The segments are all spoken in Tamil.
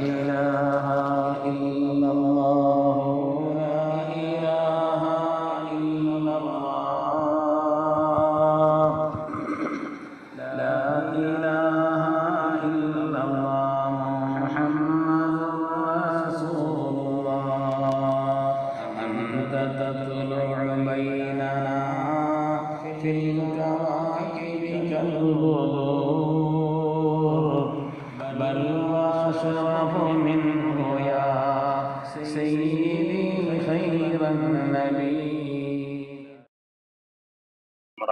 إله إلا الله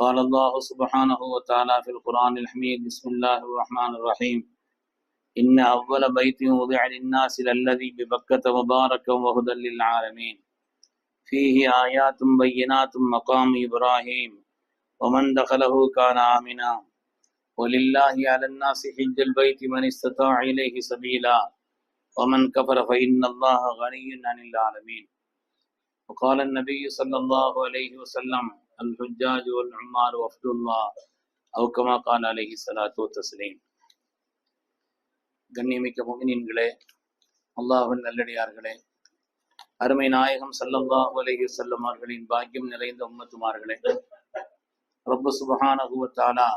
قال الله سبحانه وتعالى في القرآن الحميد بسم الله الرحمن الرحيم إن أول بيت وضع للناس للذي ببكة مبارك وهدى للعالمين فيه آيات بينات مقام إبراهيم ومن دخله كان آمنا۔ ولله على الناس حج البيت من استطاع إليه سبيلا ومن كفر فإن الله غني عن العالمين وقال النبي صلى الله عليه وسلم الحجاج والعمار وفد الله أو كما قال عليه الصلاة والتسليم கண்ணியமிக்க முகினின்களே அல்லாஹின் நல்லடியார்களே அருமை நாயகம் ஸல்லல்லாஹு அலைஹி வஸல்லம் அவர்களின் பாக்கியம் நிறைந்த உம்மத்துமார்களே ரப்பு சுபஹானஹு வ தஆலா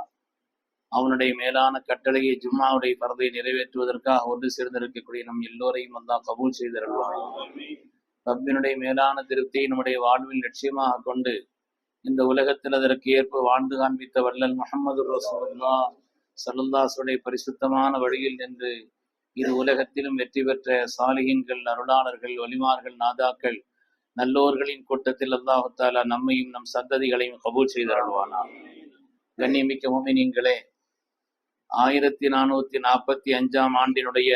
அவனுடைய மேலான கட்டளையை ஜும்மாவுடைய பரதை நிறைவேற்றுவதற்காக ஒன்று சேர்ந்திருக்கக்கூடிய நம் எல்லோரையும் அல்லாஹ் கபூல் செய்திருவான் ரப்பினுடைய மேலான திருப்தியை நம்முடைய வாழ்வில் லட்சியமாக கொண்டு இந்த உலகத்தில் அதற்கு ஏற்ப வாழ்ந்து காண்பித்த வல்லல் முகமது ரசூல்லா சல்லுல்லாசுடைய பரிசுத்தமான வழியில் நின்று இரு உலகத்திலும் வெற்றி பெற்ற சாலிகின்கள் அருளாளர்கள் ஒலிமார்கள் நாதாக்கள் நல்லோர்களின் கூட்டத்தில் அல்லாஹு தாலா நம்மையும் நம் சந்ததிகளையும் கபூல் செய்தருள்வானா? கண்ணியமிக்க மோமினிங்களே ஆயிரத்தி நானூத்தி நாற்பத்தி அஞ்சாம் ஆண்டினுடைய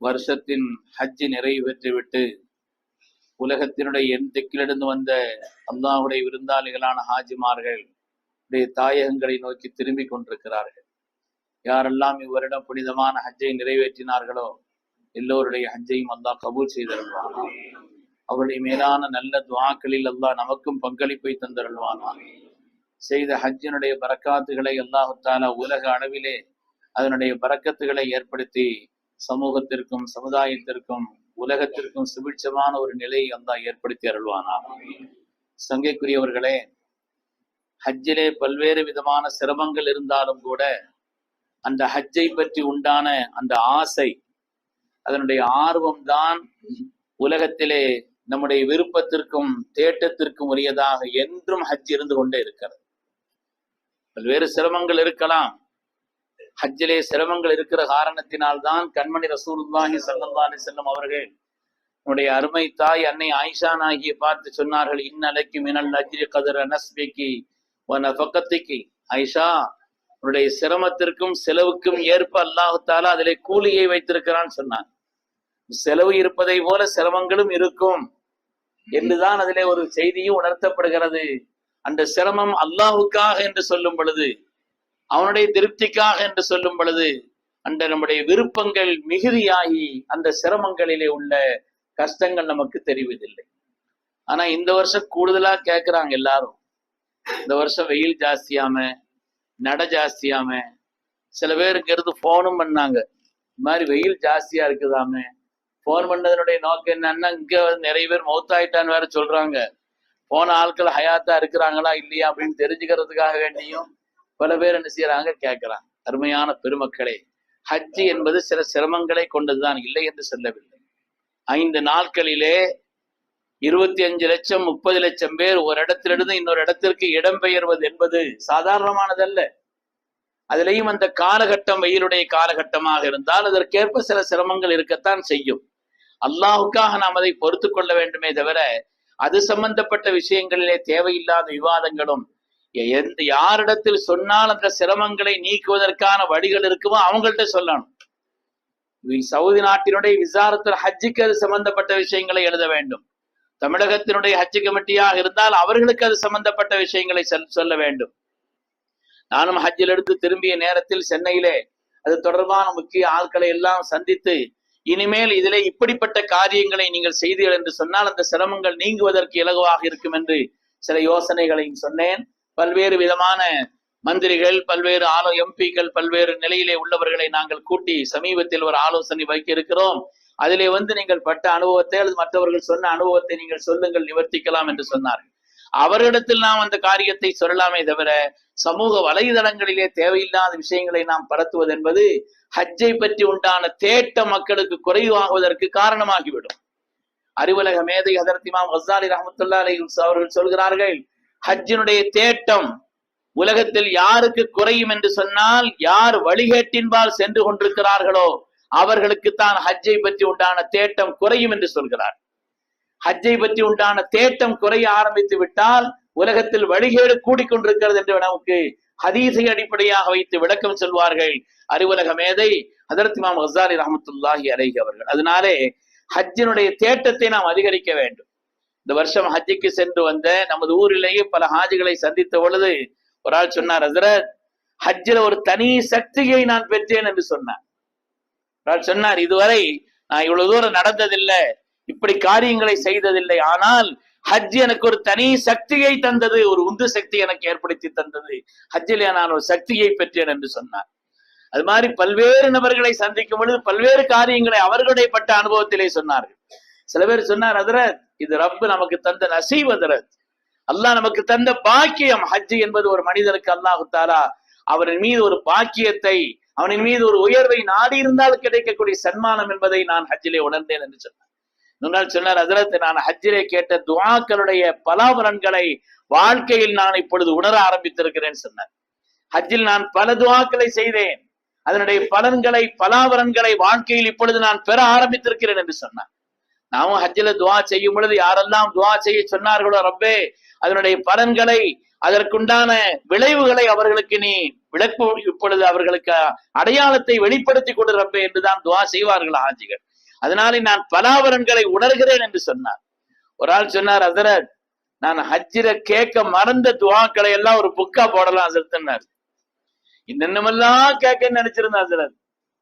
வருஷத்தின் ஹஜ்ஜி நிறைவு பெற்றுவிட்டு உலகத்தினுடைய என் திக்கிலிருந்து வந்த அல்லாஹுடைய விருந்தாளிகளான ஹாஜிமார்கள் தாயகங்களை நோக்கி திரும்பி கொண்டிருக்கிறார்கள். யாரெல்லாம் இவ்வருடம் புனிதமான ஹஜ்ஜை நிறைவேற்றினார்களோ எல்லோருடைய ஹஜ்ஜையும் அல்லாஹ் கபூல் செய்தருள்வான் அவருடைய மேலான நல்ல துவாக்களில் அல்லாஹ் நமக்கும் பங்களிப்பை தந்தருள்வானா. செய்த ஹஜ்ஜினுடைய பரக்காத்துகளை அல்லாஹு உலக அளவிலே அதனுடைய பறக்கத்துகளை ஏற்படுத்தி சமூகத்திற்கும் சமுதாயத்திற்கும் உலகத்திற்கும் சுபிட்சமான ஒரு நிலையை வந்தா ஏற்படுத்தி அருள்வானா. சங்கைக்குரியவர்களே ஹஜ்ஜிலே பல்வேறு விதமான சிரமங்கள் இருந்தாலும் கூட அந்த ஹஜ்ஜை பற்றி உண்டான அந்த ஆசை அதனுடைய ஆர்வம் தான் உலகத்திலே நம்முடைய விருப்பத்திற்கும் தேட்டத்திற்கும் உரியதாக என்றும் ஹஜ் இருந்து கொண்டே இருக்கிறது. பல்வேறு சிரமங்கள் இருக்கலாம். ஹஜ்ஜிலே சிரமங்கள் இருக்கிற காரணத்தினால்தான் கண்மணி ரசூலுல்லாஹி ஸல்லல்லாஹு அலைஹி வஸல்லம் அவர்கள் உன்னுடைய அருமை தாய் அன்னை ஆயிஷா நாகியை பார்த்து சொன்னார்கள் இன்னலைக்கு மினல் அஜ்ரி கதர் அனஸ்பிக்கு உன பக்கத்துக்கு ஆயிஷா உன்னுடைய சிரமத்திற்கும் செலவுக்கும் ஏற்ப அல்லாஹால அதிலே கூலியை வைத்திருக்கிறான்னு சொன்னான். செலவு இருப்பதை போல சிரமங்களும் இருக்கும் என்றுதான் அதிலே ஒரு செய்தியும் உணர்த்தப்படுகிறது. அந்த சிரமம் அல்லாஹுக்காக என்று சொல்லும் பொழுது அவனுடைய திருப்திக்காக என்று சொல்லும் பொழுது அந்த நம்முடைய விருப்பங்கள் மிகுதியாகி அந்த சிரமங்களிலே உள்ள கஷ்டங்கள் நமக்கு தெரிவதில்லை. ஆனா இந்த வருஷம் கூடுதலா கேக்குறாங்க எல்லாரும். இந்த வருஷம் வெயில் ஜாஸ்தியாம நட ஜாஸ்தியாம சில பேருக்கு இருந்து போனும் பண்ணாங்க. இந்த மாதிரி வெயில் ஜாஸ்தியா இருக்குதாமே? போன் பண்ணதனுடைய நோக்கம் என்னன்னா இங்க நிறைய பேர் மௌத்தாயிட்டான்னு வேற சொல்றாங்க. போன ஆட்கள் ஹயாத்தா இருக்கிறாங்களா இல்லையா அப்படின்னு தெரிஞ்சுக்கிறதுக்காக வேண்டியும் பல பேர் என்ன செய்யறாங்க? கேட்கிறாங்க அருமையான பெருமக்களே ஹஜ்ஜி என்பது சில சிரமங்களை கொண்டதுதான் இல்லை என்று சொல்லவில்லை. ஐந்து நாட்களிலே இருபத்தி அஞ்சு லட்சம் முப்பது லட்சம் பேர் ஒரு இடத்திலிருந்து இன்னொரு இடத்திற்கு இடம்பெயர்வது என்பது சாதாரணமானதல்ல. அதுலேயும் அந்த காலகட்டம் வெயிலுடைய காலகட்டமாக இருந்தால் அதற்கேற்ப சில சிரமங்கள் இருக்கத்தான் செய்யும். அல்லாஹுக்காக நாம் அதை பொறுத்து கொள்ள வேண்டுமே தவிர அது சம்பந்தப்பட்ட விஷயங்களிலே தேவையில்லாத விவாதங்களும் எந்த யாரிடத்தில் சொன்னால் அந்த சிரமங்களை நீக்குவதற்கான வழிகள் இருக்குமோ அவங்கள்ட்ட சொல்லணும். சவுதி நாட்டினுடைய விசாரத்தில் ஹஜ்ஜுக்கு அது சம்பந்தப்பட்ட விஷயங்களை எழுத வேண்டும். தமிழகத்தினுடைய ஹஜ்ஜு கமிட்டியாக இருந்தால் அவர்களுக்கு அது சம்பந்தப்பட்ட விஷயங்களை சொல்ல வேண்டும். நானும் ஹஜ்ஜில் எடுத்து திரும்பிய நேரத்தில் சென்னையிலே அது தொடர்பான முக்கிய ஆட்களை எல்லாம் சந்தித்து இனிமேல் இதிலே இப்படிப்பட்ட காரியங்களை நீங்கள் செய்தீர்கள் என்று சொன்னால் அந்த சிரமங்கள் நீங்குவதற்கு இலகுவாக இருக்கும் என்று சில யோசனைகளையும் சொன்னேன். பல்வேறு விதமான மந்திரிகள் பல்வேறு ஆலோ எம்பிக்கள் பல்வேறு நிலையிலே உள்ளவர்களை நாங்கள் கூட்டி சமீபத்தில் ஒரு ஆலோசனை வைக்க இருக்கிறோம் அதிலே வந்து நீங்கள் பட்ட அனுபவத்தை அல்லது மற்றவர்கள் சொன்ன அனுபவத்தை நீங்கள் சொல்லுங்கள் நிவர்த்திக்கலாம் என்று சொன்னார்கள். அவரிடத்தில் நாம் அந்த காரியத்தை சொல்லலாமே தவிர சமூக வலைதளங்களிலே தேவையில்லாத விஷயங்களை நாம் பரத்துவது என்பது ஹஜ்ஜை பற்றி உண்டான தேட்ட மக்களுக்கு குறைவாகுவதற்கு காரணமாகிவிடும். அறிவுலக மேதை ஹதரத் இமாம் ஹசாலி ரஹமத்துல்லா அலைஹி அவர்கள் சொல்கிறார்கள் ஹஜ்ஜினுடைய தேட்டம் உலகத்தில் யாருக்கு குறையும் என்று சொன்னால் யார் வழிகேட்டின்பால் சென்று கொண்டிருக்கிறார்களோ அவர்களுக்கு தான் ஹஜ்ஜை பற்றி உண்டான தேட்டம் குறையும் என்று சொல்கிறார். ஹஜ்ஜை பற்றி உண்டான தேட்டம் குறைய ஆரம்பித்து விட்டால் உலகத்தில் வழிகேடு கூடிக்கொண்டிருக்கிறது என்று நமக்கு ஹதீசை அடிப்படையாக வைத்து விளக்கம் சொல்வார்கள். அறிவுலக மேதை ஹதரத் இமாம் ஹசாலி ரஹமத்துல்லாஹி அலைஹி அவர்கள். அதனாலே ஹஜ்ஜினுடைய தேட்டத்தை நாம் அதிகரிக்க வேண்டும். இந்த வருஷம் ஹஜ்ஜிக்கு சென்று வந்த நமது ஊரிலேயே பல ஹாஜிகளை சந்தித்த பொழுது ஒரு ஆள் சொன்னார் ஹசரத் ஹஜ்ஜில் ஒரு தனி சக்தியை நான் பெற்றேன் என்று சொன்னார். ஒரு ஆள் சொன்னார் இதுவரை நான் இவ்வளவு தூரம் நடந்ததில்லை இப்படி காரியங்களை செய்ததில்லை ஆனால் ஹஜ் எனக்கு ஒரு தனி சக்தியை தந்தது ஒரு உந்து சக்தி எனக்கு ஏற்படுத்தி தந்தது. ஹஜ்ஜிலே நான் ஒரு சக்தியை பெற்றேன் என்று சொன்னார். அது மாதிரி பல்வேறு நபர்களை சந்திக்கும் பொழுது பல்வேறு காரியங்களை அவர்களுடைய பட்ட அனுபவத்திலே சொன்னார்கள். சில பேர் சொன்னார் அதரத் இது ரப்பு நமக்கு தந்த நசீப் அதரத் அல்லாஹ் நமக்கு தந்த பாக்கியம். ஹஜ் என்பது ஒரு மனிதனுக்கு அல்லாஹு தாரா அவரின் மீது ஒரு பாக்கியத்தை அவனின் மீது ஒரு உயர்வை நாடி இருந்தால் கிடைக்கக்கூடிய சன்மானம் என்பதை நான் ஹஜ்ஜிலே உணர்ந்தேன் என்று சொன்னார். முன்னால் சொன்னார் அதரத் நான் ஹஜ்ஜிலே கேட்ட துவாக்களுடைய பலாபலன்களை வாழ்க்கையில் நான் இப்பொழுது உணர ஆரம்பித்திருக்கிறேன் சொன்னார். ஹஜ்ஜில் நான் பல துவாக்களை செய்தேன். அதனுடைய பலன்களை பலாபலன்களை வாழ்க்கையில் இப்பொழுது நான் பெற ஆரம்பித்திருக்கிறேன் என்று சொன்னார். நாமும் ஹஜ்ஜில துவா செய்யும் பொழுது யாரெல்லாம் துவா செய்ய சொன்னார்களோ ரப்பே அதனுடைய பலன்களை அதற்குண்டான விளைவுகளை அவர்களுக்கு நீ விளக்கு இப்பொழுது அவர்களுக்கு அடையாளத்தை வெளிப்படுத்தி கொடு ரப்பே என்றுதான் துவா செய்வார்கள் ஹாஜிகள். அதனாலே நான் பலாபலன்களை உணர்கிறேன் என்று சொன்னார். ஒரு ஆள் சொன்னார் அதரத் நான் ஹஜ்ஜில கேட்க மறந்த துவாக்களை எல்லாம் ஒரு புக்கா போடலாம் அசரத்தன்னார் என்னென்னமெல்லாம் கேட்க நினைச்சிருந்தேன் அசரத்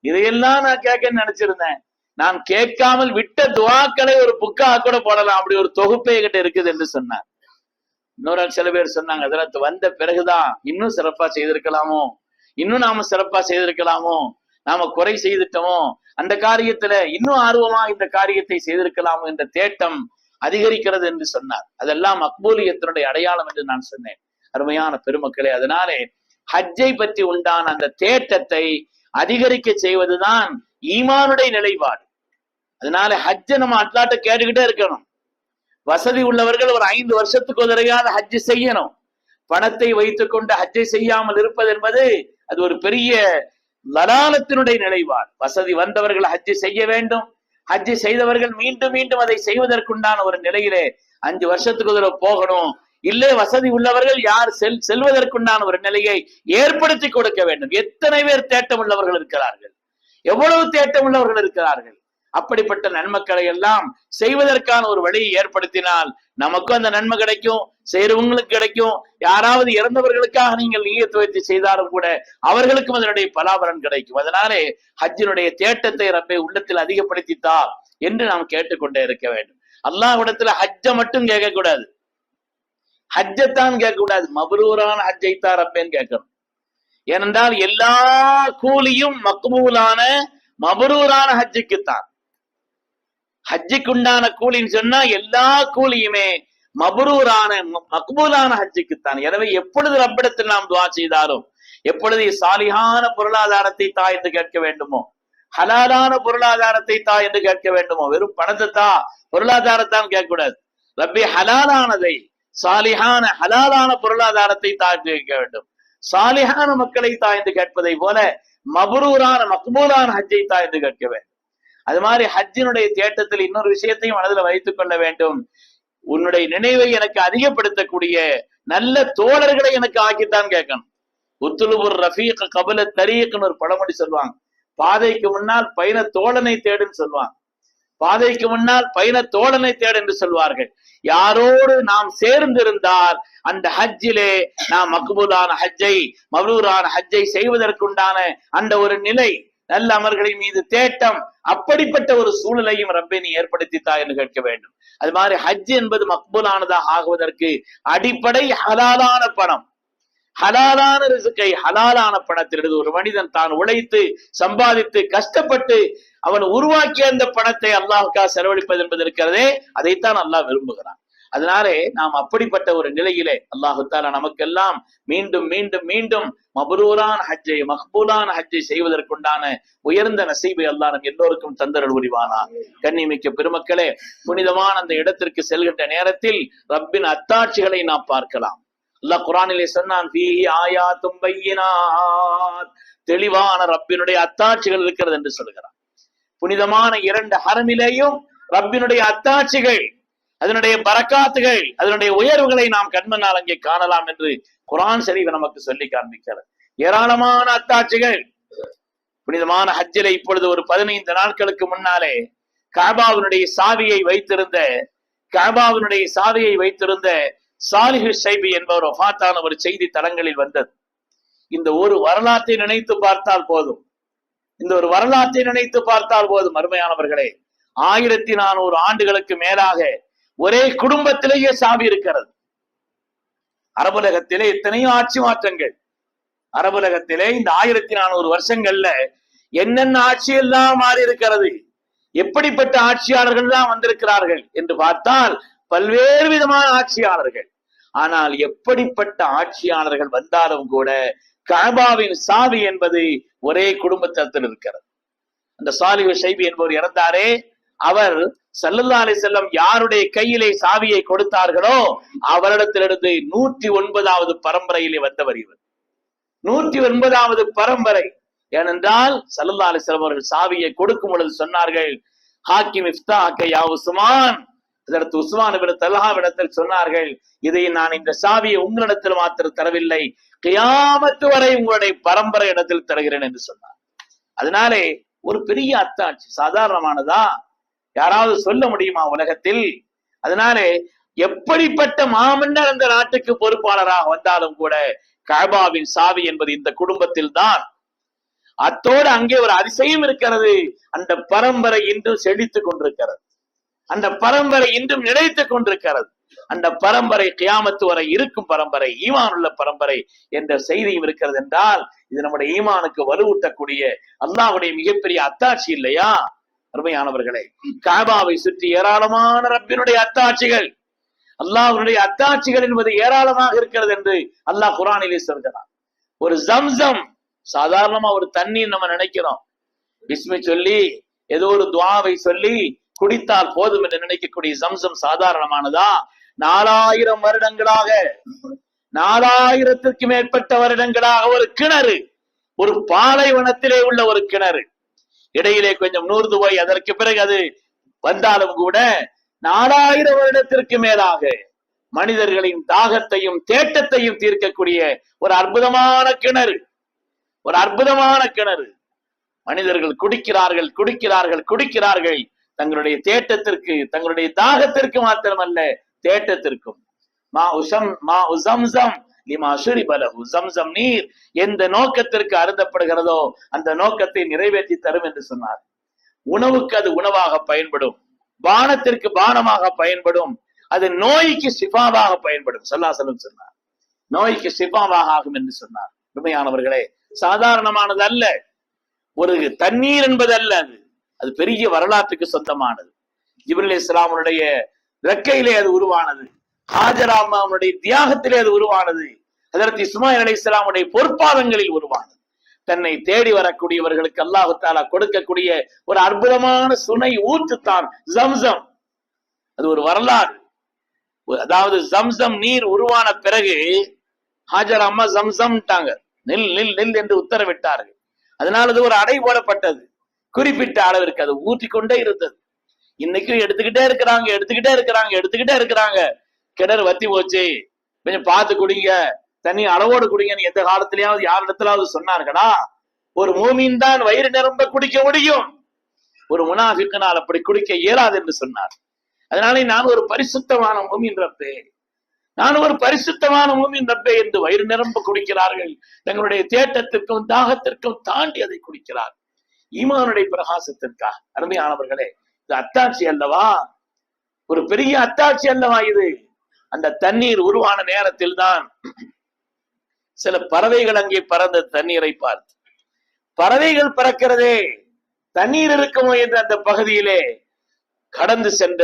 இதையெல்லாம் நான் கேட்க நினைச்சிருந்தேன். நான் கேட்காமல் விட்ட துவாக்களை ஒரு புக்கா கூட போடலாம். அப்படி ஒரு தொகுப்பே கிட்ட இருக்குது என்று சொன்னார். இன்னொரு சில பேர் சொன்னாங்க அதில் வந்த பிறகுதான் இன்னும் சிறப்பா செய்திருக்கலாமோ? இன்னும் நாம சிறப்பா செய்திருக்கலாமோ? நாம குறை செய்துட்டோமோ? அந்த காரியத்துல இன்னும் ஆர்வமா இந்த காரியத்தை செய்திருக்கலாமோ என்ற தேட்டம் அதிகரிக்கிறது என்று சொன்னார். அதெல்லாம் மக்பூலியத்தினுடைய அடையாளம் என்று நான் சொன்னேன். அருமையான பெருமக்களே அதனாலே ஹஜ்ஜை பற்றி உண்டான அந்த தேட்டத்தை அதிகரிக்க செய்வதுதான் ஈமானுடைய நிலைப்பாடு. அதனால ஹஜ்ஜை நம்ம அட்லாட்ட கேட்டுக்கிட்டே இருக்கணும். வசதி உள்ளவர்கள் ஒரு ஐந்து வருஷத்துக்கு ஒரு தடவையாவது ஹஜ்ஜு செய்யணும். பணத்தை வைத்துக்கொண்டு ஹஜ்ஜை செய்யாமல் இருப்பது என்பது அது ஒரு பெரிய லலாலத்தினுடைய நிலைவாள் வசதி வந்தவர்கள் ஹஜ்ஜு செய்ய வேண்டும். ஹஜ்ஜு செய்தவர்கள் மீண்டும் மீண்டும் அதை செய்வதற்குண்டான ஒரு நிலையிலே அஞ்சு வருஷத்துக்கு ஒரு போகணும். இல்லை வசதி உள்ளவர்கள் யார் செல் செல்வதற்குண்டான ஒரு நிலையை ஏற்படுத்தி கொடுக்க வேண்டும். எத்தனை பேர் தேட்டம் உள்ளவர்கள் இருக்கிறார்கள்? எவ்வளவு தேட்டம் உள்ளவர்கள் இருக்கிறார்கள்? அப்படிப்பட்ட நன்மக்களை எல்லாம் செய்வதற்கான ஒரு வழியை ஏற்படுத்தினால் நமக்கும் அந்த நன்மை கிடைக்கும் செய்யறவங்களுக்கு கிடைக்கும். யாராவது இறந்தவர்களுக்காக நீங்கள் நீயத்து வைத்து செய்தாலும் கூட அவர்களுக்கும் அதனுடைய பலாபலன் கிடைக்கும். அதனாலே ஹஜ்ஜினுடைய தேட்டத்தை ரப்பை உள்ளத்தில் அதிகப்படுத்தித்தா என்று நாம் கேட்டுக்கொண்டே இருக்க வேண்டும். அல்லாஹ்விடத்துல ஹஜ்ஜை மட்டும் கேட்கக்கூடாது. ஹஜ்ஜத்தான் கேட்கக்கூடாது. மபரூரான ஹஜ்ஜைத்தா ரப்பேன்னு கேட்கணும் ஏனென்றால் எல்லா கூலியும் மக்பூலான மபரூரான ஹஜ்ஜுக்குத்தான். ஹஜ்ஜிக்கு உண்டான கூலின்னு சொன்னா எல்லா கூலியுமே மபரூரான மக்பூலான ஹஜ்ஜுக்குத்தான். எனவே எப்பொழுது ரப்பிடத்தில் நாம் துவா செய்தாலும் எப்பொழுது சாலிகான பொருளாதாரத்தை தா என்று கேட்க வேண்டுமோ ஹலாலான பொருளாதாரத்தை தா என்று கேட்க வேண்டுமோ வெறும் பணத்தை தா பொருளாதாரத்தான் கேட்கக்கூடாது. ரப்பி ஹலாலானதை சாலிஹான ஹலாலான பொருளாதாரத்தை தா என்று கேட்க வேண்டும். சாலிஹான மக்களை தா என்று கேட்பதை போல மபரூரான மக்பூலான ஹஜ்ஜை தா என்று கேட்க வேண்டும். அது மாதிரி ஹஜ்ஜினுடைய தேட்டத்தில் இன்னொரு விஷயத்தையும் மனதில் வைத்துக் கொள்ள வேண்டும். உன்னுடைய நினைவை எனக்கு அதிகப்படுத்தக்கூடிய நல்ல தோழர்களை எனக்கு ஆக்கித்தான் கேட்கணும். உத்துலுபுர் ரஃபீக் கபல தரீக்னு ஒரு பழமொழி சொல்லுவாங்க. பாதைக்கு முன்னால் பயண தோழனை தேடுன்னு சொல்லுவாங்க. பாதைக்கு முன்னால் பயண தோழனை தேடு என்று சொல்வார்கள். யாரோடு நாம் சேர்ந்திருந்தால் அந்த ஹஜ்ஜிலே நாம் மக்பூலான ஹஜ்ஜை மபரூரான ஹஜ்ஜை செய்வதற்குண்டான அந்த ஒரு நிலை நல்ல அமர்களின் மீது தேட்டம். அப்படிப்பட்ட ஒரு சூழலையும் ரப்பே நீ ஏற்படுத்தித்தா என்று கேட்க வேண்டும். அது மாதிரி ஹஜ் என்பது மக்பூலானதாக ஆகுவதற்கு அடிப்படை ஹலாலான பணம். ஹலாலான ரிசுக்கை ஹலாலான பணத்திலிருந்து ஒரு மனிதன் தான் உழைத்து சம்பாதித்து கஷ்டப்பட்டு அவன் உருவாக்கிய அந்த பணத்தை அல்லாஹுக்கா செலவழிப்பது என்பது இருக்கிறதே அதைத்தான் அல்லாஹ் விரும்புகிறான். அதனாலே நாம் அப்படிப்பட்ட ஒரு நிலையிலே அல்லாஹுத்தாலா நமக்கெல்லாம் மீண்டும் மீண்டும் மீண்டும் மபரூரான ஹஜ்ஜை மஹ்பூலான ஹஜ்ஜை செய்வதற்குண்டான உயர்ந்த நசீபை அல்லாஹ் நம் எல்லோருக்கும் தந்தரல் உரிவானா கண்ணிமிக்க பெருமக்களே புனிதமான அந்த இடத்திற்கு செல்கின்ற நேரத்தில் ரப்பின் அத்தாட்சிகளை நாம் பார்க்கலாம். அல்லாஹ் குரானிலே சொன்னான் ஃபீஹி ஆயாத்தும் தெளிவான ரப்பினுடைய அத்தாட்சிகள் இருக்கிறது என்று சொல்கிறான். புனிதமான இரண்டு ஹரமிலேயும் ரப்பினுடைய அத்தாட்சிகள் அதனுடைய பரக்காத்துகள் அதனுடைய உயர்வுகளை நாம் கண்மனால் அங்கே காணலாம் என்று குரான் சரிவு நமக்கு சொல்லி காண்பிக்கிறது ஏராளமான அத்தாட்சிகள். புனிதமான ஹஜ்ஜில இப்பொழுது ஒரு பதினைந்து நாட்களுக்கு முன்னாலே காபாவினுடைய சாவியை வைத்திருந்த காபாவினுடைய சாவியை வைத்திருந்த சாலிஹு ஷைபி என்பவர் ஒஃபாத்தான ஒரு செய்தி தளங்களில் வந்தது. இந்த ஒரு வரலாற்றை நினைத்து பார்த்தால் போதும். இந்த ஒரு வரலாற்றை நினைத்து பார்த்தால் போதும் அருமையானவர்களே. ஆயிரத்தி நானூறு ஆண்டுகளுக்கு மேலாக ஒரே குடும்பத்திலேயே சாவி இருக்கிறது. அரபுலகத்திலே எத்தனையோ ஆட்சி மாற்றங்கள். அரபுலகத்திலே இந்த ஆயிரத்தி நானூறு வருஷங்கள்ல என்னென்ன ஆட்சி எல்லாம் மாறி இருக்கிறது எப்படிப்பட்ட ஆட்சியாளர்கள் தான் வந்திருக்கிறார்கள் என்று பார்த்தால் பல்வேறு விதமான ஆட்சியாளர்கள். ஆனால் எப்படிப்பட்ட ஆட்சியாளர்கள் வந்தாலும் கூட கபாவின் சாவி என்பது ஒரே குடும்பத்தில் இருக்கிறது. அந்த சாலிவு ஷைபி என்பவர் இறந்தாரே. அவர் சல்லல்லா அலி செல்லம் யாருடைய கையிலே சாவியை கொடுத்தார்களோ அவரிடத்திலிருந்து நூற்றி ஒன்பதாவது பரம்பரையிலே வந்தவர் இவர். நூற்றி ஒன்பதாவது பரம்பரை. ஏனென்றால் சல்லல்லா அலி செல்லம் அவர்கள் சாவியை கொடுக்கும் பொழுது சொன்னார்கள் ஹாக்கிம் இஃப்தாக்க யா உஸ்மான். இதற்கு உஸ்மான் தல்ஹாவிடத்தில் சொன்னார்கள் இதை நான் இந்த சாவியை உங்களிடத்தில் மாத்திரம் தரவில்லை. கியாமத்து வரை உங்களுடைய பரம்பரை இடத்தில் தருகிறேன் என்று சொன்னார். அதனாலே ஒரு பெரிய அத்தாட்சி சாதாரணமானதா? யாராவது சொல்ல முடியுமா உலகத்தில்? அதனாலே எப்படிப்பட்ட மாமன்னர் அந்த நாட்டுக்கு பொறுப்பாளராக வந்தாலும் கூட கபாவின் சாவி என்பது இந்த குடும்பத்தில் தான். அத்தோடு அங்கே ஒரு அதிசயம் இருக்கிறது. அந்த பரம்பரை இன்றும் செழித்துக் கொண்டிருக்கிறது. அந்த பரம்பரை இன்றும் நிலைத்துக் கொண்டிருக்கிறது. அந்த பரம்பரை கியாமத்து வரை இருக்கும் பரம்பரை ஈமான் உள்ள பரம்பரை என்ற செய்தியும் இருக்கிறது என்றால் இது நம்முடைய ஈமானுக்கு வலுவூட்டக்கூடிய அல்லாவுடைய மிகப்பெரிய அத்தாட்சி இல்லையா? அருமையானவர்களே காபாவை சுற்றி ஏராளமான ரப்பினுடைய அத்தாட்சிகள். அல்லாஹனுடைய அத்தாட்சிகள் என்பது ஏராளமாக இருக்கிறது என்று அல்லாஹ் குரானிலே சொல்கிறான். ஒரு ஜம்சம் சாதாரணமா ஒரு தண்ணீர் நம்ம நினைக்கிறோம். பிஸ்மி சொல்லி ஏதோ ஒரு துவாவை சொல்லி குடித்தால் போதும் என்று நினைக்கக்கூடிய ஜம்சம் சாதாரணமானதா? நாலாயிரம் வருடங்களாக நாலாயிரத்திற்கு மேற்பட்ட வருடங்களாக ஒரு கிணறு ஒரு பாலைவனத்திலே உள்ள ஒரு கிணறு. இடையிலே கொஞ்சம் நூறு போய் அதற்கு பிறகு அது வந்தாலும் கூட நாலாயிரம் வருடத்திற்கு மேலாக மனிதர்களின் தாகத்தையும் தேட்டத்தையும் தீர்க்கக்கூடிய ஒரு அற்புதமான கிணறு. ஒரு அற்புதமான கிணறு. மனிதர்கள் குடிக்கிறார்கள் குடிக்கிறார்கள் குடிக்கிறார்கள். தங்களுடைய தேட்டத்திற்கு தங்களுடைய தாகத்திற்கு மாத்திரமல்ல தேட்டத்திற்கும். மா உசம் மா உசம்சம். லிமா பலகு சம்சம் நீர் எந்த நோக்கத்திற்கு அருந்தப்படுகிறதோ அந்த நோக்கத்தை நிறைவேற்றி தரும் என்று சொன்னார். உணவுக்கு அது உணவாக பயன்படும். பானத்திற்கு பானமாக பயன்படும். அது நோய்க்கு சிபாவாக பயன்படும். சொல்லாசலம் சொன்னார். நோய்க்கு சிபாவாக ஆகும் என்று சொன்னார். உண்மையானவர்களே சாதாரணமானது அல்ல. ஒரு தண்ணீர் என்பது அல்ல அது. அது பெரிய வரலாற்றுக்கு சொந்தமானது. ஜிப்ரல் இஸ்லாமுடைய ரெக்கையிலே அது உருவானது. ஹாஜராமாவுடைய தியாகத்திலே அது உருவானது. அதற்கு இஸ்மாயில் அலி இஸ்லாமுடைய பொற்பாதங்களில் உருவானது. தன்னை தேடி வரக்கூடியவர்களுக்கு அல்லாஹு தாலா கொடுக்கக்கூடிய ஒரு அற்புதமான சுனை ஊற்றுத்தான் ஜம்சம். அது ஒரு வரலாறு. அதாவது ஜம்சம் நீர் உருவான பிறகு ஹாஜர் அம்மா ஜம்சம்ட்டாங்க. நெல் நில் நில் என்று உத்தரவிட்டார்கள். அதனால அது ஒரு அடை போடப்பட்டது. குறிப்பிட்ட அளவிற்கு அது ஊற்றிக்கொண்டே இருந்தது. இன்னைக்கும் எடுத்துக்கிட்டே இருக்கிறாங்க எடுத்துக்கிட்டே இருக்கிறாங்க எடுத்துக்கிட்டே இருக்கிறாங்க. கிணறு வத்தி போச்சு. கொஞ்சம் பார்த்து குடிங்க. தண்ணி அளவோடு குடிங்கன்னு எந்த காலத்திலயாவது யார் இடத்துலாவது சொன்னார்களா? ஒரு மூமின் தான் வயிறு நிரம்ப குடிக்க முடியும். ஒரு முனாஃபிக்கினால் அப்படி குடிக்க இயலாது என்று சொன்னார். அதனாலே நான் ஒரு பரிசுத்தமான மூமின் ரப்பே. நான் ஒரு பரிசுத்தமான மூமின் ரப்பே என்று வயிறு நிரம்ப குடிக்கிறார்கள். தங்களுடைய தேட்டத்திற்கும் தாகத்திற்கும் தாண்டி அதை குடிக்கிறார். ஈமானுடைய பிரகாசத்திற்கா அருமையானவர்களே இது அத்தாட்சி அல்லவா? ஒரு பெரிய அத்தாட்சி அல்லவா இது? அந்த தண்ணீர் உருவான நேரத்தில் தான் சில பறவைகள் அங்கே பறந்த தண்ணீரை பார்த்து பறவைகள் பறக்கிறதே தண்ணீர் இருக்குமோ என்று அந்த பகுதியிலே கடந்து சென்ற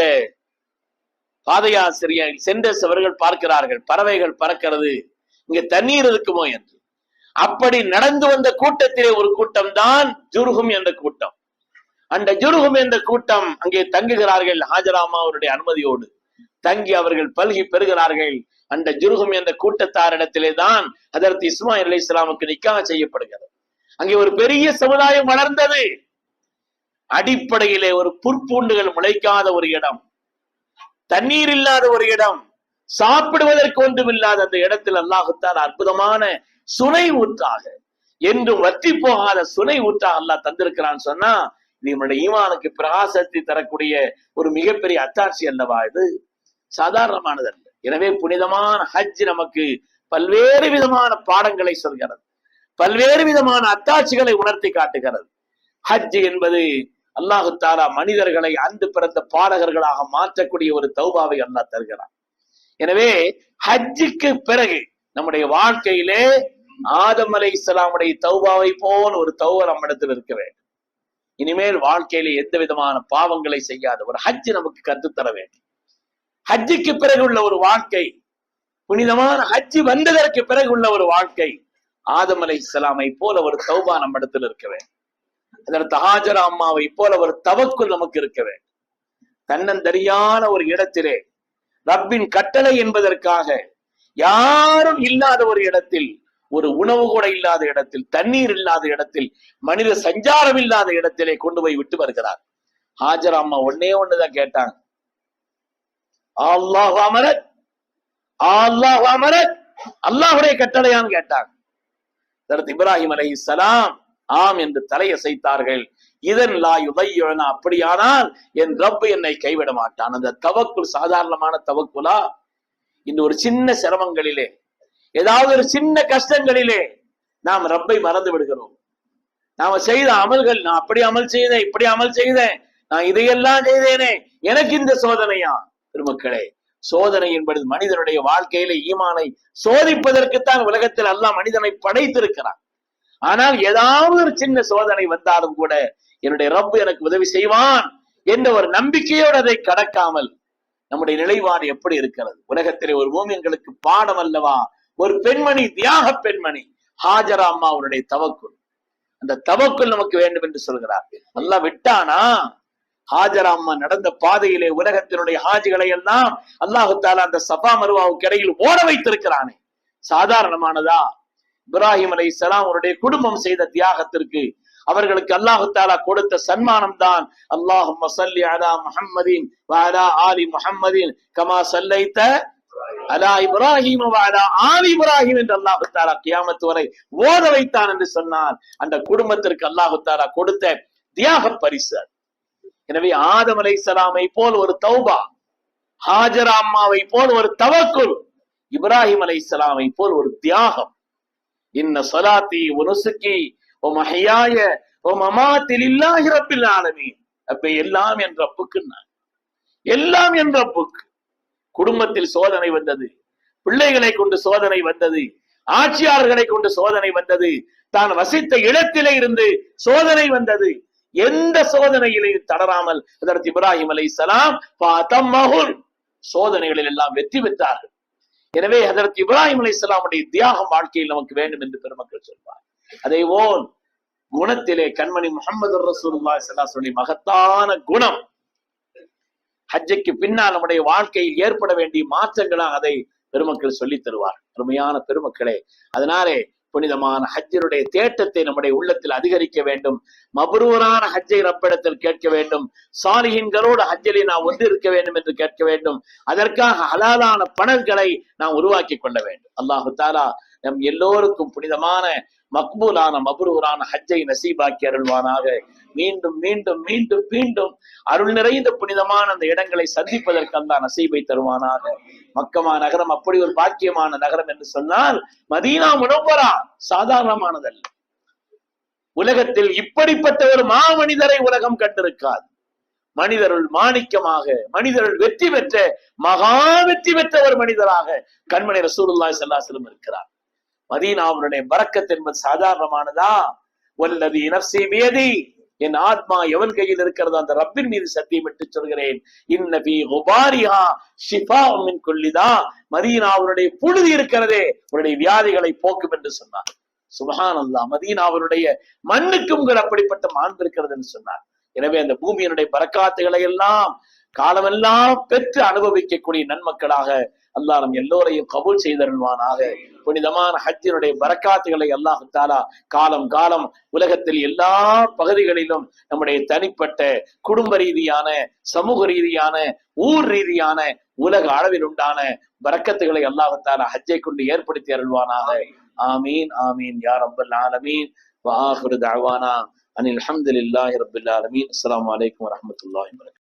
பாதையாசிரியர் சென்றவர்கள் பார்க்கிறார்கள் பறவைகள் பறக்கிறது இங்க தண்ணீர் இருக்குமோ என்று. அப்படி நடந்து வந்த கூட்டத்திலே ஒரு கூட்டம் தான் ஜுருகும் என்ற கூட்டம். அந்த ஜுருகும் என்ற கூட்டம் அங்கே தங்குகிறார்கள் ஹாஜராமா அவருடைய அனுமதியோடு. தங்கி அவர்கள் பல்கி பெறுகிறார்கள். அந்த ஜுருகம் என்ற கூட்டத்தாரிடத்திலே தான் அதற்கு இஸ்மாயில் அலி இஸ்லாமுக்கு நிக்காக செய்யப்படுகிறது. அங்கே ஒரு பெரிய சமுதாயம் வளர்ந்தது. அடிப்படையிலே ஒரு புற்பூண்டுகள் முளைக்காத ஒரு இடம். தண்ணீர் இல்லாத ஒரு இடம். சாப்பிடுவதற்கு ஒன்றும் இல்லாத அந்த இடத்தில் அல்லாஹுத்தால் அற்புதமான சுனை ஊற்றாக என்றும் வற்றி போகாத சுனை ஊற்றாக அல்லாஹ் தந்திருக்கிறான்னு சொன்னா இது நம்முடைய ஈமானுக்கு பிரகாசத்தை தரக்கூடிய ஒரு மிகப்பெரிய அத்தாட்சி அல்லவா இது? சாதாரணமானது அல்ல எனவே புனிதமான ஹஜ் நமக்கு பல்வேறு விதமான பாடங்களை சொல்கிறது. பல்வேறு விதமான அத்தாட்சிகளை உணர்த்தி காட்டுகிறது. ஹஜ் என்பது அல்லாஹு தாலா மனிதர்களை அன்று பிறந்த பாடகர்களாக மாற்றக்கூடிய ஒரு தௌபாவை அல்லாஹ் தருகிறான். எனவே ஹஜ்ஜுக்கு பிறகு நம்முடைய வாழ்க்கையிலே ஆதம் அலை இஸ்லாமுடைய தௌபாவை போல் ஒரு தௌவ நம்மிடத்தில் இருக்க வேண்டும். இனிமேல் வாழ்க்கையில எந்த விதமான பாவங்களை செய்யாத ஒரு ஹஜ் நமக்கு கற்றுத்தர வேண்டும். ஹஜ்ஜுக்கு பிறகு உள்ள ஒரு வாழ்க்கை. புனிதமான ஹஜ்ஜு வந்ததற்கு பிறகு உள்ள ஒரு வாழ்க்கை. ஆதம் அலை இஸ்லாமை போல ஒரு தௌபா நம்ம இடத்துல இருக்கவே அதற்கு ஹாஜரா அம்மாவை போல ஒரு தவக்குள் நமக்கு இருக்கவே தன்னந்தரியான ஒரு இடத்திலே ரப்பின் கட்டளை என்பதற்காக யாரும் இல்லாத ஒரு இடத்தில் ஒரு உணவு கூட இல்லாத இடத்தில் தண்ணீர் இல்லாத இடத்தில் மனித சஞ்சாரம் இல்லாத இடத்திலே கொண்டு போய் விட்டு வருகிறார். ஹாஜர் அம்மா ஒன்னே ஒண்ணுதான் கேட்டாங்க. அல்லாஹ் அமரத். அல்லாஹ் அமரத். அல்லாஹுடைய கட்டளையான்னு கேட்டாங்க. இப்ராஹிம் அலை சலாம் ஆம் என்று தலையசைத்தார்கள் இதன் லா யுதையுன அப்படியானால் என் ரப்பு என்னை கைவிட மாட்டான். அந்த தவக்குள் சாதாரணமான தவக்குலா இந்த ஒரு சின்ன சிரமங்களிலே ஏதாவது ஒரு சின்ன கஷ்டங்களிலே நாம் ரப்பை மறந்து விடுகிறோம். நாம செய்த அமல்கள் நான் அப்படி அமல் செய்தேன் இப்படி அமல் செய்தேன் நான் இதையெல்லாம் செய்தேனே எனக்கு இந்த சோதனையா? பெருமக்களே சோதனை என்பது மனிதனுடைய வாழ்க்கையில ஈமானை சோதிப்பதற்குத்தான் உலகத்தில் எல்லாம் மனிதனை படைத்திருக்கிறான். ஆனால் ஏதாவது ஒரு சின்ன சோதனை வந்தாலும் கூட என்னுடைய ரப்பு எனக்கு உதவி செய்வான் என்ற ஒரு நம்பிக்கையோடு அதை கடக்காமல் நம்முடைய நிலைப்பாடு எப்படி இருக்கிறது? உலகத்திலே ஒரு பூமியங்களுக்கு பாடம் அல்லவா? ஒரு பெண்மணி தியாக பெண்மணி ஹாஜரா அம்மா அவருடைய தவக்குள். அந்த தவக்குள் நமக்கு வேண்டும் என்று சொல்கிறார். நல்லா விட்டானா? ஹாஜராமா நடந்த பாதையிலே உலகத்தினுடைய ஹாஜிகளை எல்லாம் அல்லாஹு தாலா அந்த சபா மருவாவுக்கு இடையில் ஓட வைத்திருக்கிறானே. சாதாரணமானதா? இப்ராஹிம் அலை சலாம் அவருடைய குடும்பம் செய்த தியாகத்திற்கு அவர்களுக்கு அல்லாஹு தாலா கொடுத்த சன்மானம் தான் அல்லாஹும் சல்லி அலா முஹம்மதின் வாலா ஆலி முஹம்மதின் கமா சல்லைத்த அலா இப்ராஹிம் வாலா ஆலி இப்ராஹிம் என்று அல்லாஹு தாலா கியாமத்து வரை ஓத வைத்தான் என்று சொன்னான். அந்த குடும்பத்திற்கு அல்லாஹு தாலா கொடுத்த தியாக பரிசு அது. எனவே ஆதம் அலை சலாமை போல் ஒரு தௌபா ஹாஜரா அம்மாவை போல் ஒரு தவக்குல் இப்ராஹிம் அலை சலாமை போல் ஒரு தியாகம். இன்ன சொலாத்தி உனுசுக்கி ஓ மஹியாய ஓ மமாத்தில் இல்லாஹி ரப்பில் ஆலமீன். அப்ப எல்லாம் என் ரப்புக்கு நான். எல்லாம் என் ரப்புக்கு. குடும்பத்தில் சோதனை வந்தது. பிள்ளைகளை கொண்டு சோதனை வந்தது. ஆட்சியாளர்களை கொண்டு சோதனை வந்தது. தான் வசித்த இடத்திலே இருந்து சோதனை வந்தது. எந்த சோதனையிலையும் தளராமல் அதற்கு இப்ராஹிம் அலை சலாம் சோதனைகளில் எல்லாம் வெற்றி பெற்றார்கள். எனவே அதற்கு இப்ராஹிம் அலை சலாமுடைய தியாகம் வாழ்க்கையில் நமக்கு வேண்டும் என்று பெருமக்கள் சொல்வார் அதே போல் குணத்திலே கண்மணி முகமது ரசூல்லா ஸல்லல்லாஹு மகத்தான குணம். ஹஜ்ஜைக்கு பின்னால் நம்முடைய வாழ்க்கையில் ஏற்பட வேண்டிய மாற்றங்களாக அதை பெருமக்கள் சொல்லி தருவார் அருமையான பெருமக்களே அதனாலே புனிதமான ஹஜ்ஜருடைய தேட்டத்தை நம்முடைய உள்ளத்தில் அதிகரிக்க வேண்டும். மபரூரான ஹஜ்ஜை ரப்பிடத்தில் கேட்க வேண்டும். சாலிஹின்களோடு ஹஜ்ஜலை நாம் ஒன்றிருக்க வேண்டும் என்று கேட்க வேண்டும். அதற்காக ஹலாலான பணங்களை நாம் உருவாக்கி கொள்ள வேண்டும். அல்லாஹு தாலா நம் எல்லோருக்கும் புனிதமான மக்பூலான மபரூரான ஹஜ்ஜை நசீபாக்கி அருள்வானாக. மீண்டும் மீண்டும் மீண்டும் மீண்டும் அருள் நிறைந்த புனிதமான அந்த இடங்களை சந்திப்பதற்கு அந்த நசீபை தருவானாக. மக்கமா நகரம் அப்படி ஒரு பாக்கியமான நகரம் என்று சொன்னால் மதீனா முனவரா சாதாரணமானதல்ல. உலகத்தில் இப்படிப்பட்ட ஒரு மாமனிதரை உலகம் கண்டிருக்காது. மனிதருள் மாணிக்கமாக மனிதருள் வெற்றி பெற்ற மகா வெற்றி பெற்ற ஒரு மனிதராக கண்மணி ரசூலுல்லாஹி செல்லாசலம் இருக்கிறார். மதீனாவுடைய பறக்கத் என்பது சாதாரணமானதா? வல்லது நஃப்சி பியதி. என் ஆத்மா எவன் கையில் இருக்கிறதோ அந்த ரப்பின் மீது சத்தியமிட்டு சொல்கிறேன். இன்னபி கொல்லிதா ஷிஃபா மின் மதீனாவுடைய புழுதி இருக்கிறதே உன்னுடைய வியாதிகளை போக்கும் என்று சொன்னார். சுபஹானல்லாஹ் மதீனாவுடைய மண்ணுக்கும் அப்படிப்பட்ட மாண்பு இருக்கிறது என்று சொன்னார். எனவே அந்த பூமியினுடைய பறக்காத்துகளை எல்லாம் காலமெல்லாம் பெற்று அனுபவிக்கக்கூடிய நன்மக்களாக அல்லா நம் எல்லோரையும் கபூல் செய்தருள்வானாக. புனிதமான ஹஜ்ஜினுடைய வரக்காத்துகளை அல்லாஹு காலம் காலம் உலகத்தில் எல்லா பகுதிகளிலும் நம்முடைய தனிப்பட்ட குடும்ப ரீதியான சமூக ரீதியான ஊர் ரீதியான உலக அளவில் உண்டான வரக்கத்துகளை அல்லாஹு தாலா ஹஜ்ஜை கொண்டு ஏற்படுத்தி அருள்வானாக. ஆமீன் ஆமீன் யார் ரப்பல் ஆலமீன். வாஹுரு தாவானா அனில் அஹமதுல்லாஹி ரபில் ஆலமீன். அஸ்லாம் வலைக்கம் வரமத்துல்லாஹி